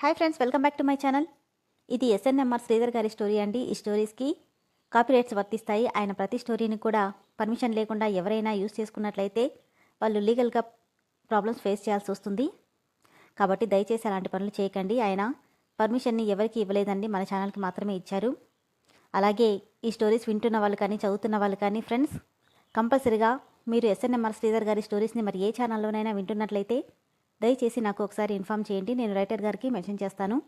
Hi friends welcome back to my channel. ఇది SNMR Sridhar గారి story అండి. ఈ స్టోరీస్కి కాపీరైట్స్ వర్తిస్తాయి. ఆయన ప్రతి స్టోరీని కూడా పర్మిషన్ లేకుండా ఎవరైనా యూస్ చేసుకున్నట్లయితే వాళ్ళు లీగల్గా ప్రాబ్లమ్స్ ఫేస్ చేయాల్సి వస్తుంది. కాబట్టి దయచేసి అలాంటి పనులు చేయకండి. ఆయన పర్మిషన్ని ఎవరికి ఇవ్వలేదండి. మన ఛానల్కి మాత్రమే ఇచ్చారు. అలాగే ఈ స్టోరీస్ వింటున్న వాళ్ళు కానీ చదువుతున్న వాళ్ళు కానీ ఫ్రెండ్స్ కంపల్సరీగా మీరు ఎస్ఎన్ఎంఆర్ శ్రీధర్ గారి స్టోరీస్ని మరి ఏ ఛానల్లోనైనా వింటున్నట్లయితే దయచేసి నాకు ఒకసారి ఇన్ఫామ్ చేయండి నేను రైటర్ గారికి మెన్షన్ చేస్తాను.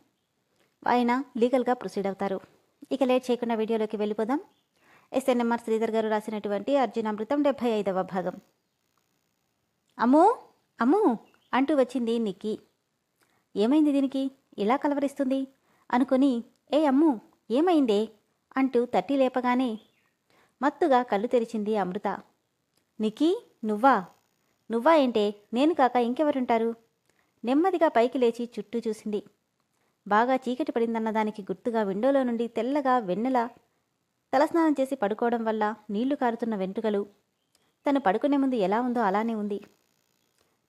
ఆయన లీగల్గా ప్రొసీడ్ అవుతారు. ఇక లేట్ చేయకుండా వీడియోలోకి వెళ్ళిపోదాం. ఎస్ఎన్ఎంఆర్ శ్రీధర్ గారు రాసినటువంటి అర్జునామృతం డెబ్భై ఐదవ భాగం. అమ్మూ అమ్మూ అంటూ వచ్చింది నిక్కి. ఏమైంది దీనికి? ఇలా కలవరిస్తుంది? అనుకుని ఏ అమ్ము ఏమైందే? అంటూ తట్టి లేపగానే మత్తుగా కళ్ళు తెరిచింది అమృత. నిక్కీ నువ్వా? నువ్వా ఏంటే? నేను కాక ఇంకెవరుంటారు? నెమ్మదిగా పైకి లేచి చుట్టూ చూసింది. బాగా చీకటి పడిందన్న దానికి గుర్తుగా విండోలో నుండి తెల్లగా వెన్నెల తలస్నానం చేసి పడుకోవడం వల్ల నీళ్ళు కారుతున్న వెంట్రుకలు. తను పడుకునే ముందు ఎలా ఉందో అలానే ఉంది.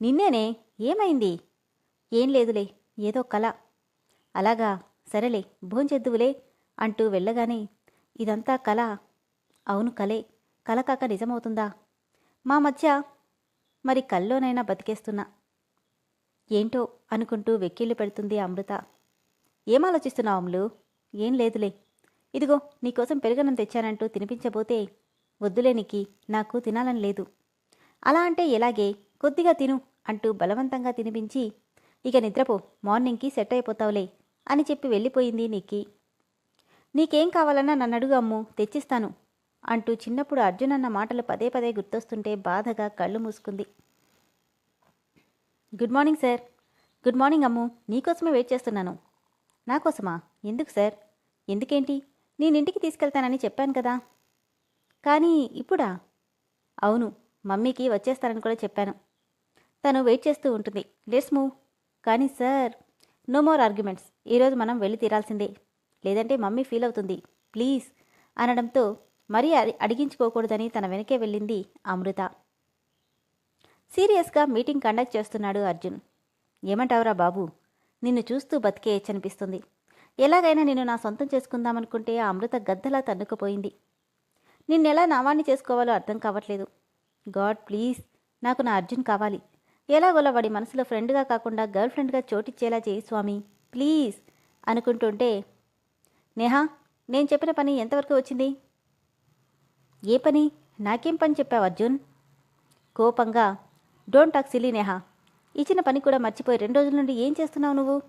నిన్నేనే? ఏమైంది? ఏం లేదులే ఏదో కళ అలాగా సరేలే భోంచెద్దువులే అంటూ వెళ్ళగానే ఇదంతా కళ అవును కలే కల కాక నిజమవుతుందా? మా మధ్య మరి కల్లోనైనా బతికేస్తున్నా. ఏంటో అనుకుంటూ వెక్కిళ్ళు పెడుతుంది అమృత. ఏం ఆలోచిస్తున్నావు అమ్ములు? ఏం లేదులే. ఇదిగో నీకోసం పెరుగన్నం తెచ్చానంటూ తినిపించబోతే వద్దులే నీకి నాకు తినాలని లేదు. అలా అంటే ఎలాగే? కొద్దిగా తిను అంటూ బలవంతంగా తినిపించి ఇక నిద్రపో మార్నింగ్కి సెట్ అయిపోతావులే అని చెప్పి వెళ్ళిపోయింది నీకి నీకేం కావాలన్నా నన్ను అడుగు అమ్ము తెచ్చిస్తాను. అంటూ చిన్నప్పుడు అర్జున్ అన్న మాటలు పదే పదే గుర్తొస్తుంటే బాధగా కళ్ళు మూసుకుంది. Good morning sir. Good morning Ammu. నీకోసమే వెయిట్ చేస్తున్నాను. నా కోసమా? ఎందుకు సార్? ఎందుకేంటి? నేను ఇంటికి తీసుకెళ్తానని చెప్పాను కదా. కానీ ఇప్పుడా? అవును. మమ్మీకి వచ్చేస్తానని కూడా చెప్పాను. తను వెయిట్ చేస్తూ ఉంటుంది. Let's move. కానీ సార్ నో మోర్ ఆర్గ్యుమెంట్స్. ఈరోజు మనం వెళ్ళి తీరాల్సిందే. లేదంటే మమ్మీ ఫీల్ అవుతుంది. ప్లీజ్ అనడంతో మరీ అడి- అడిగించుకోకూడదని తన వెనకే వెళ్ళింది అమృత. సీరియస్గా మీటింగ్ కండక్ట్ చేస్తున్నాడు అర్జున్. ఏమంటావురా బాబు? నిన్ను చూస్తూ బతికేయచ్చనిపిస్తుంది ఎలాగైనా నిన్ను నా సొంతం చేసుకుందామనుకుంటే ఆ అమృత గద్దలా తన్నుకుపోయింది. నిన్నెలా నావాణ్ణి చేసుకోవాలో అర్థం కావట్లేదు. గాడ్ ప్లీజ్ నాకు నా అర్జున్ కావాలి. ఎలాగోలా వాడి మనసులో ఫ్రెండ్గా కాకుండా గర్ల్ ఫ్రెండ్గా చోటిచ్చేలా చేయి స్వామి. ప్లీజ్ అనుకుంటుంటే నేహా నేను చెప్పిన పని ఎంతవరకు వచ్చింది? ఏ పని? నాకేం పని చెప్పావు అర్జున్? కోపంగా డోంట్ టాక్ సిలీ నేహా. ఇచ్చిన పని కూడా మర్చిపోయి రెండు రోజుల నుండి ఏం చేస్తున్నావు నువ్వు?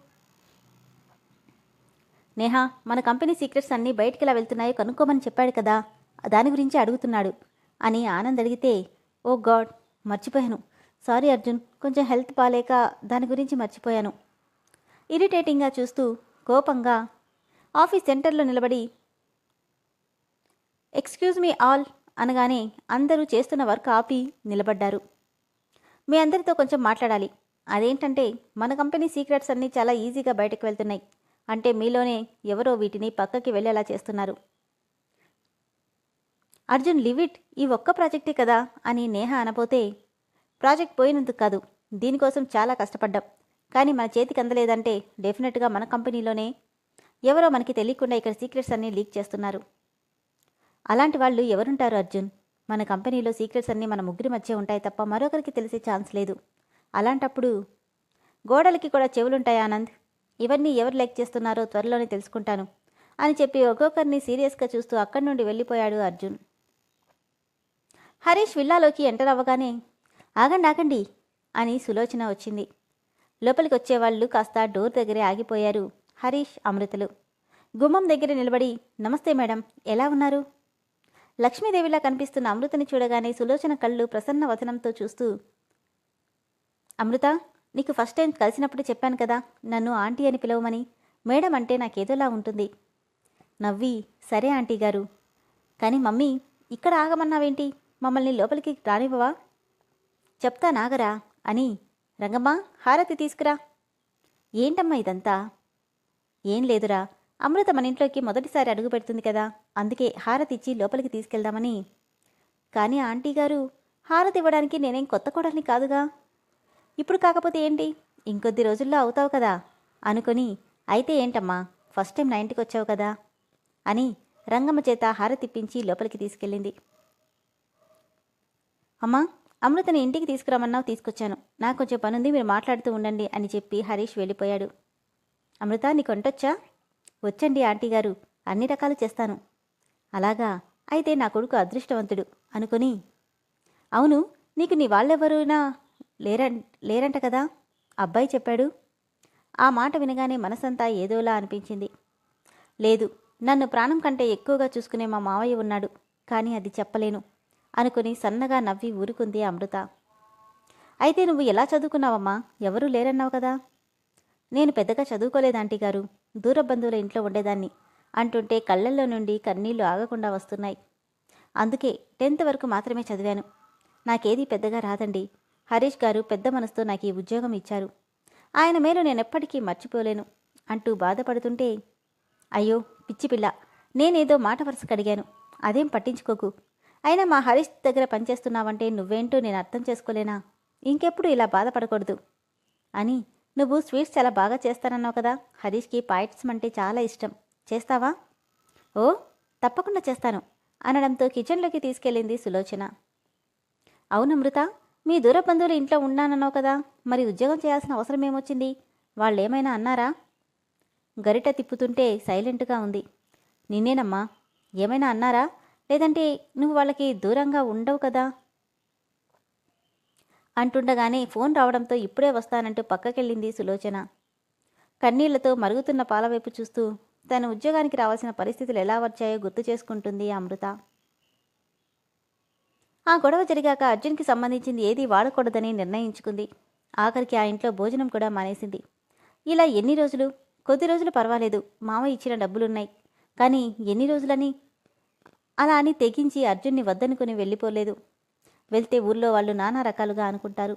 నేహా మన కంపెనీ సీక్రెట్స్ అన్నీ బయటికి ఎలా వెళ్తున్నాయో కనుక్కోమని చెప్పాడు కదా. దాని గురించి అడుగుతున్నాడు అని ఆనంద్ అడిగితే ఓ గాడ్ మర్చిపోయాను. సారీ అర్జున్ కొంచెం హెల్త్ బాలేక దాని గురించి మర్చిపోయాను. ఇరిటేటింగ్గా చూస్తూ కోపంగా ఆఫీస్ సెంటర్లో నిలబడి ఎక్స్క్యూజ్ మీ ఆల్ అనగానే అందరూ చేస్తున్న వర్క్ ఆపి నిలబడ్డారు. మీ అందరితో కొంచెం మాట్లాడాలి. అదేంటంటే మన కంపెనీ సీక్రెట్స్ అన్నీ చాలా ఈజీగా బయటకు వెళ్తున్నాయి. అంటే మీలోనే ఎవరో వీటిని పక్కకి వెళ్ళేలా చేస్తున్నారు. అర్జున్ లివిట్ ఈ ఒక్క ప్రాజెక్టే కదా అని నేహ అనపోతే ప్రాజెక్ట్ పోయినందుకు కాదు దీనికోసం చాలా కష్టపడ్డాం. కానీ మన చేతికి అందలేదంటే డెఫినెట్గా మన కంపెనీలోనే ఎవరో మనకి తెలియకుండా ఇక్కడ సీక్రెట్స్ అన్నీ లీక్ చేస్తున్నారు. అలాంటి వాళ్ళు ఎవరుంటారు అర్జున్? మన కంపెనీలో సీక్రెట్స్ అన్నీ మన ముగ్గురి మధ్య ఉంటాయి తప్ప మరొకరికి తెలిసే ఛాన్స్ లేదు. అలాంటప్పుడు గోడలకి కూడా చెవులుంటాయి ఆనంద్? ఇవన్నీ ఎవరు లెక్ చేస్తున్నారో త్వరలోనే తెలుసుకుంటాను అని చెప్పి ఒక్కొక్కరిని సీరియస్గా చూస్తూ అక్కడి నుండి వెళ్ళిపోయాడు అర్జున్. హరీష్ విల్లాలోకి ఎంటర్ అవ్వగానే ఆగండి ఆగండి అని సులోచన వచ్చింది. లోపలికి వచ్చేవాళ్ళు కాస్త డోర్ దగ్గరే ఆగిపోయారు హరీష్ అమృతలు. గుమ్మం దగ్గర నిలబడి నమస్తే మేడం ఎలా ఉన్నారు? లక్ష్మీదేవిలా కనిపిస్తున్న అమృతని చూడగానే సులోచన కళ్ళు ప్రసన్న వచనంతో చూస్తూ అమృత నీకు ఫస్ట్ టైం కలిసినప్పుడు చెప్పాను కదా నన్ను ఆంటీ అని పిలవమని. మేడం అంటే నాకేదోలా ఉంటుంది. నవ్వి సరే ఆంటీ గారు. కానీ మమ్మీ ఇక్కడ ఆగమన్నావేంటి? మమ్మల్ని లోపలికి రానివ్వవా? చెప్తా నాగరా అని రంగమ్మ హారతి తీసుకురా. ఏంటమ్మా ఇదంతా? ఏం లేదురా. అమృత మన ఇంట్లోకి మొదటిసారి అడుగు పెడుతుంది కదా. అందుకే హారతి ఇచ్చి లోపలికి తీసుకెళ్దామని. కానీ ఆంటీ గారు హారతి ఇవ్వడానికి నేనేం కొత్త కోడల్ని కాదుగా? ఇప్పుడు కాకపోతే ఏంటి? ఇంకొద్ది రోజుల్లో అవుతావు కదా. అనుకొని అయితే ఏంటమ్మా ఫస్ట్ టైం నా ఇంటికి వచ్చావు కదా? అని రంగమ్మ చేత హారతిప్పించి లోపలికి తీసుకెళ్ళింది. అమ్మా అమృతని ఇంటికి తీసుకురమ్మన్నావు తీసుకొచ్చాను. నాకు కొంచెం పనుంది మీరు మాట్లాడుతూ ఉండండి అని చెప్పి హరీష్ వెళ్ళిపోయాడు. అమృత నీకు వంటొచ్చా? వచ్చండి ఆంటీ గారు. అన్ని రకాలు చేస్తాను. అలాగా? అయితే నా కొడుకు అదృష్టవంతుడు అనుకుని. అవును నీకు నీ వాళ్ళెవరైనా? లేరం లేరంట కదా? అబ్బాయి చెప్పాడు. ఆ మాట వినగానే మనసంతా ఏదోలా అనిపించింది. లేదు నన్ను ప్రాణం కంటే ఎక్కువగా చూసుకునే మా మావయ్య ఉన్నాడు కానీ అది చెప్పలేను అనుకుని సన్నగా నవ్వి ఊరుకుంది అమృత. అయితే నువ్వు ఎలా చదువుకున్నావమ్మా? ఎవరూ లేరన్నావు కదా? నేను పెద్దగా చదువుకోలేదు ఆంటీ గారు. దూర బంధువుల ఇంట్లో ఉండేదాన్ని. అంటుంటే కళ్ళల్లో నుండి కన్నీళ్ళు ఆగకుండా వస్తున్నాయి. అందుకే టెన్త్ వరకు మాత్రమే చదివాను. నాకేదీ పెద్దగా రాదండి. హరీష్ గారు పెద్ద మనసుతో నాకు ఈ ఉద్యోగం ఇచ్చారు. ఆయన మేలు నేనెప్పటికీ మర్చిపోలేను అంటూ బాధపడుతుంటే అయ్యో పిచ్చి పిల్ల నేనేదో మాట వరుస కడిగాను అదేం పట్టించుకోకు. అయినా మా హరీష్ దగ్గర పనిచేస్తున్నావంటే నువ్వేంటో నేను అర్థం చేసుకోలేనా? ఇంకెప్పుడు ఇలా బాధపడకూడదు అని నువ్వు స్వీట్స్ చాలా బాగా చేస్తానన్నావు కదా. హరీష్కి పాయసం అంటే చాలా ఇష్టం. చేస్తావా? ఓ తప్పకుండా చేస్తాను అనడంతో కిచెన్లోకి తీసుకెళ్ళింది సులోచన. అవునమృత మీ దూర బంధువులు ఇంట్లో ఉన్నానన్నావు కదా. మరి ఉద్యోగం చేయాల్సిన అవసరం ఏమొచ్చింది? వాళ్ళేమైనా అన్నారా? గరిట తిప్పుతుంటే సైలెంట్గా ఉంది. నిన్నేనమ్మా ఏమైనా అన్నారా? లేదంటే నువ్వు వాళ్ళకి దూరంగా ఉండవు కదా. అంటుండగానే ఫోన్ రావడంతో ఇప్పుడే వస్తానంటూ పక్కకెళ్ళింది సులోచన. కన్నీళ్ళతో మరుగుతున్న పాల వైపు చూస్తూ తన ఉద్యోగానికి రావాల్సిన పరిస్థితులు ఎలా వచ్చాయో గుర్తు చేసుకుంటుంది అమృత. ఆ గొడవ జరిగాక అర్జున్కి సంబంధించింది ఏది వాడకూడదని నిర్ణయించుకుంది. ఆఖరికి ఆ ఇంట్లో భోజనం కూడా మానేసింది. ఇలా ఎన్ని రోజులు? కొద్ది రోజులు పర్వాలేదు. మామ ఇచ్చిన డబ్బులున్నాయి. కానీ ఎన్ని రోజులని? అలా అని తెగించి అర్జున్ని వద్దనుకుని వెళ్ళిపోలేదు. వెళ్తే ఊర్లో వాళ్ళు నానా రకాలుగా అనుకుంటారు.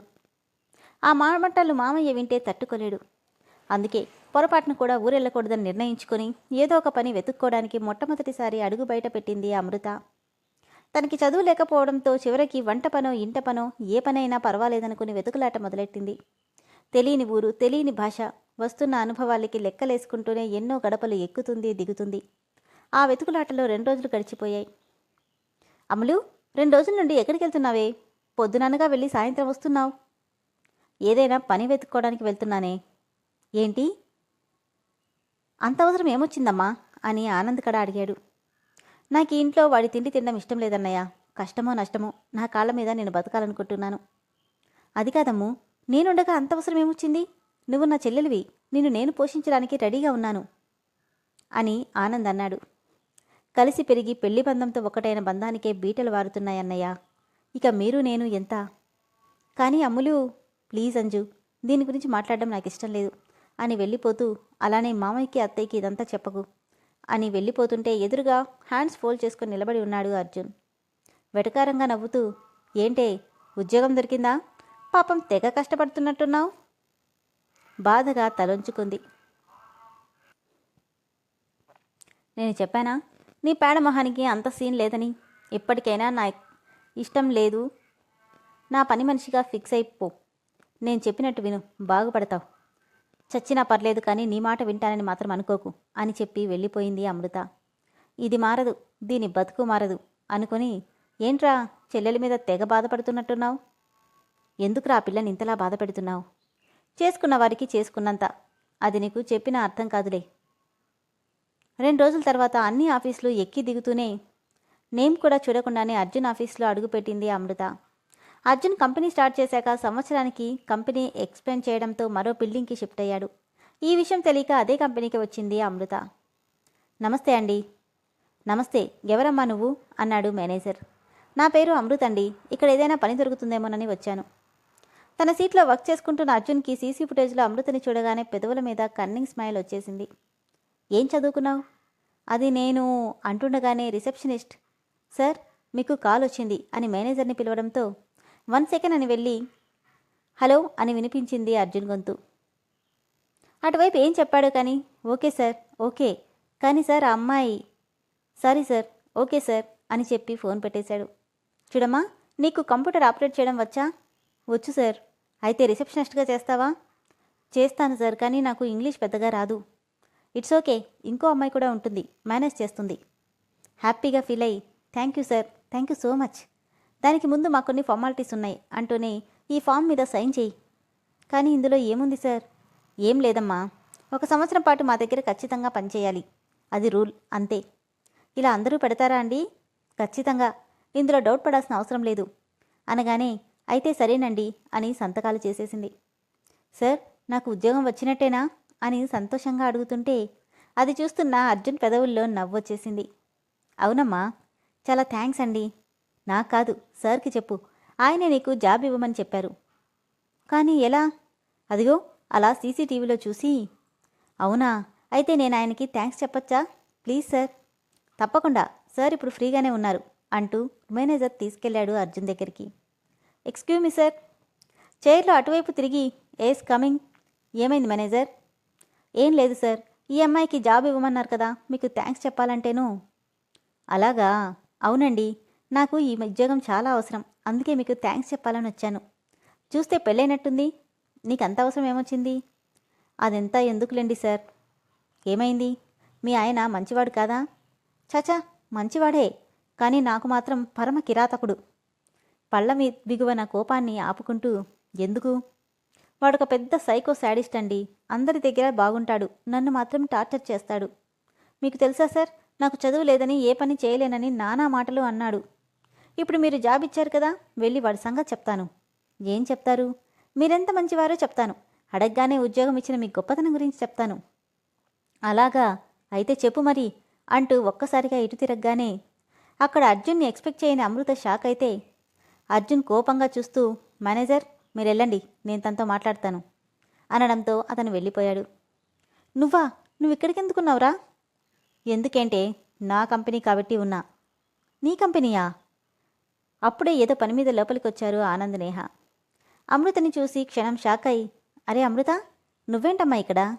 ఆ మామట్టలు మామయ్య వింటే తట్టుకోలేడు. అందుకే పొరపాటును కూడా ఊరెళ్ళకూడదని నిర్ణయించుకొని ఏదో ఒక పని వెతుక్కోవడానికి మొట్టమొదటిసారి అడుగు బయట పెట్టింది అమృత. తనకి చదువు లేకపోవడంతో చివరికి వంట పనో ఇంట పనో ఏ పనైనా పర్వాలేదనుకుని వెతుకులాట మొదలెట్టింది. తెలియని ఊరు తెలియని భాష వస్తున్న అనుభవాలకి లెక్కలేసుకుంటూనే ఎన్నో గడపలు ఎక్కుతుంది దిగుతుంది. ఆ వెతుకులాటలో రెండు రోజులు గడిచిపోయాయి. అమలు రెండు రోజుల నుండి ఎక్కడికి వెళ్తున్నావే? పొద్దుననగా వెళ్ళి సాయంత్రం వస్తున్నావు. ఏదైనా పని వెతుక్కోవడానికి వెళ్తున్నానే. ఏంటి? అంత అవసరం ఏమొచ్చిందమ్మా? అని ఆనంద్ కడ అడిగాడు. నాకు ఇంట్లో వాడి తిండి తినడం ఇష్టం లేదన్నయ్య. కష్టమో నష్టమో నా కాళ్ళ మీద నేను బతకాలనుకుంటున్నాను. అది కాదమ్ము నేనుండగా అంత అవసరం ఏమొచ్చింది? నువ్వు నా చెల్లెలివి. నిన్ను నేను పోషించడానికి రెడీగా ఉన్నాను. అని ఆనంద్ అన్నాడు. కలిసి పెరిగి పెళ్ళి బంధంతో ఒకటైన బంధానికే బీటలు వారుతున్నాయన్నయ్య ఇక మీరు నేను ఎంత? కానీ అమ్ములు ప్లీజ్ అంజు దీని గురించి మాట్లాడడం నాకు ఇష్టం లేదు. అని వెళ్ళిపోతూ అలానే మామయ్యకి అత్తయ్యకి ఇదంతా చెప్పకు. అని వెళ్ళిపోతుంటే ఎదురుగా హ్యాండ్స్ ఫోల్డ్ చేసుకుని నిలబడి ఉన్నాడు అర్జున్. వెటకారంగా నవ్వుతూ ఏంటే ఉద్యోగం దొరికిందా? పాపం తెగ కష్టపడుతున్నట్టున్నావు? బాధగా తలొంచుకుంది. నేను చెప్పానా? నీ పేడమొహానికి అంత సీన్ లేదని ఇప్పటికైనా నా ఇష్టం లేదు. నా పని మనిషిగా ఫిక్స్ అయిపో నేను చెప్పినట్టు విను. బాగుపడతావు. చచ్చినా పర్లేదు కానీ నీ మాట వింటానని మాత్రం అనుకోకు అని చెప్పి వెళ్ళిపోయింది అమృత. ఇది మారదు. దీని బతుకు మారదు అనుకొని ఏంట్రా చెల్లెల మీద తెగ బాధపడుతున్నట్టున్నావు? ఎందుకురా ఆ పిల్లని ఇంతలా బాధ పెడుతున్నావు చేసుకున్న వారికి చేసుకున్నంత. అది నీకు చెప్పిన అర్థం కాదులే. రెండు రోజుల తర్వాత అన్ని ఆఫీసులు ఎక్కి దిగుతూనే నేమ్ కూడా చూడకుండానే అర్జున్ ఆఫీస్లో అడుగుపెట్టింది అమృత. అర్జున్ కంపెనీ స్టార్ట్ చేశాక సంవత్సరానికి కంపెనీ ఎక్స్పెండ్ చేయడంతో మరో బిల్డింగ్కి షిఫ్ట్ అయ్యాడు. ఈ విషయం తెలియక అదే కంపెనీకి వచ్చింది అమృత. నమస్తే అండి. నమస్తే ఎవరమ్మా నువ్వు? అన్నాడు మేనేజర్. నా పేరు అమృత్ అండి. ఇక్కడ ఏదైనా పని దొరుకుతుందేమోనని వచ్చాను. తన సీట్లో వర్క్ చేసుకుంటున్న అర్జున్కి సీసీ ఫుటేజ్లో అమృతని చూడగానే పెదవుల మీద కన్నింగ్ స్మైల్ వచ్చేసింది. ఏం చదువుకున్నావు? అది నేను అంటుండగానే రిసెప్షనిస్ట్ సార్ మీకు కాల్ వచ్చింది అని మేనేజర్ని పిలవడంతో వన్ సెకండ్ అని వెళ్ళి హలో అని వినిపించింది అర్జున్ గొంతు. అటువైపు ఏం చెప్పాడు కానీ ఓకే సార్ ఓకే. కానీ సార్ ఆ అమ్మాయి సారీ సార్ ఓకే సార్ అని చెప్పి ఫోన్ పెట్టేశాడు. చూడమ్మా నీకు కంప్యూటర్ ఆపరేట్ చేయడం వచ్చా? వచ్చు సార్. అయితే రిసెప్షనిస్ట్గా చేస్తావా? చేస్తాను సార్ కానీ నాకు ఇంగ్లీష్ పెద్దగా రాదు. It's okay. ఇంకో అమ్మాయి కూడా ఉంటుంది. మేనేజ్ చేస్తుంది. హ్యాపీగా ఫీల్ అయ్యి thank you sir. Thank you so much. దానికి ముందు మాకు కొన్ని ఫార్మాలిటీస్ ఉన్నాయి అంటూనే ఈ ఫామ్ మీద సైన్ చేయి. కానీ ఇందులో ఏముంది సార్? ఏం లేదమ్మా. ఒక సంవత్సరం పాటు మా దగ్గర ఖచ్చితంగా పనిచేయాలి అది రూల్. అంతే. ఇలా అందరూ పెడతారా అండి? ఖచ్చితంగా. ఇందులో డౌట్ పడాల్సిన అవసరం లేదు. అనగానే అయితే సరేనండి అని సంతకాలు చేసేసింది. సార్ నాకు ఉద్యోగం వచ్చినట్టేనా? అని సంతోషంగా అడుగుతుంటే అది చూస్తున్న అర్జున్ పెదవుల్లో నవ్వొచ్చేసింది. అవునమ్మా చాలా థ్యాంక్స్ అండి. నాకు కాదు సార్కి చెప్పు. ఆయనే నీకు జాబ్ ఇవ్వమని చెప్పారు. కానీ ఎలా? అదిగో అలా సీసీటీవీలో చూసి అవునా అయితే నేను ఆయనకి థ్యాంక్స్ చెప్పొచ్చా? Please sir. తప్పకుండా సార్ ఇప్పుడు ఫ్రీగానే ఉన్నారు అంటూ మేనేజర్ తీసుకెళ్ళాడు అర్జున్ దగ్గరికి. Excuse me sir. చైర్లో అటువైపు తిరిగి ఏస్ కమింగ్. ఏమైంది మేనేజర్? ఏం లేదు సార్ ఈ అమ్మాయికి జాబ్ ఇవ్వమన్నారు కదా మీకు థ్యాంక్స్ చెప్పాలంటేను. అలాగా? అవునండి నాకు ఈ ఉద్యోగం చాలా అవసరం అందుకే మీకు థ్యాంక్స్ చెప్పాలని వచ్చాను. చూస్తే పెళ్ళైనట్టుంది నీకు అంత అవసరం ఏమొచ్చింది? అదంతా ఎందుకులేండి సార్? ఏమైంది? మీ ఆయన మంచివాడు కాదా? చచా మంచివాడే కానీ నాకు మాత్రం పరమ కిరాతకుడు. పళ్ళ మీ బిగువన కోపాన్ని ఆపుకుంటూ ఎందుకు? వాడొక పెద్ద సైకో శాడిస్ట్ అండి. అందరి దగ్గర బాగుంటాడు. నన్ను మాత్రం టార్చర్ చేస్తాడు. మీకు తెలుసా సార్? నాకు చదువు లేదని ఏ పని చేయలేనని నానా మాటలు అన్నాడు. ఇప్పుడు మీరు జాబ్ ఇచ్చారు కదా? వెళ్ళి వాడి సంగతి చెప్తాను. ఏం చెప్తారు? మీరెంత మంచివారో చెప్తాను. అడగగానే ఉద్యోగం ఇచ్చిన మీ గొప్పతనం గురించి చెప్తాను. అలాగా? అయితే చెప్పు మరి అంటూ ఒక్కసారిగా ఇటు తిరగగానే. అక్కడ అర్జున్ని ఎక్స్పెక్ట్ చేయని అమృత షాక్ అయితే అర్జున్ కోపంగా చూస్తూ మేనేజర్ మీరు వెళ్ళండి నేను తనతో మాట్లాడతాను అనడంతో అతను వెళ్ళిపోయాడు. నువ్వా? నువ్వు ఇక్కడికి ఎందుకున్నావురా నా కంపెనీ కాబట్టి ఉన్నా. నీ కంపెనీయా? అప్పుడే ఏదో పని మీద లోపలికి వచ్చారు ఆనంద్ నేహ. అమృతని చూసి క్షణం షాక్ అయి అరే అమృత నువ్వేంటమ్మా ఇక్కడ?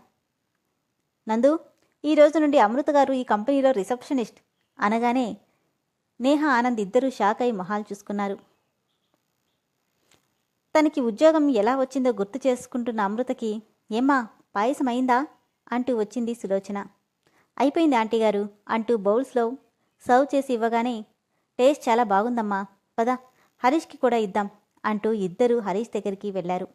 నందు ఈ రోజు నుండి అమృత గారు ఈ కంపెనీలో రిసెప్షనిస్ట్ అనగానే నేహ ఆనంద్ ఇద్దరూ షాక్ అయి మొహాలు చూసుకున్నారు. తనకి ఉద్యోగం ఎలా వచ్చిందో గుర్తు చేసుకుంటున్న అమృతకి ఏమ్మా పాయసం అయిందా అంటూ వచ్చింది సులోచన. అయిపోయింది ఆంటీ గారు అంటూ బౌల్స్లో సర్వ్ చేసి ఇవ్వగానే టేస్ట్ చాలా బాగుందమ్మా పద హరీష్కి కూడా ఇద్దాం అంటూ ఇద్దరూ హరీష్ దగ్గరికి వెళ్ళారు.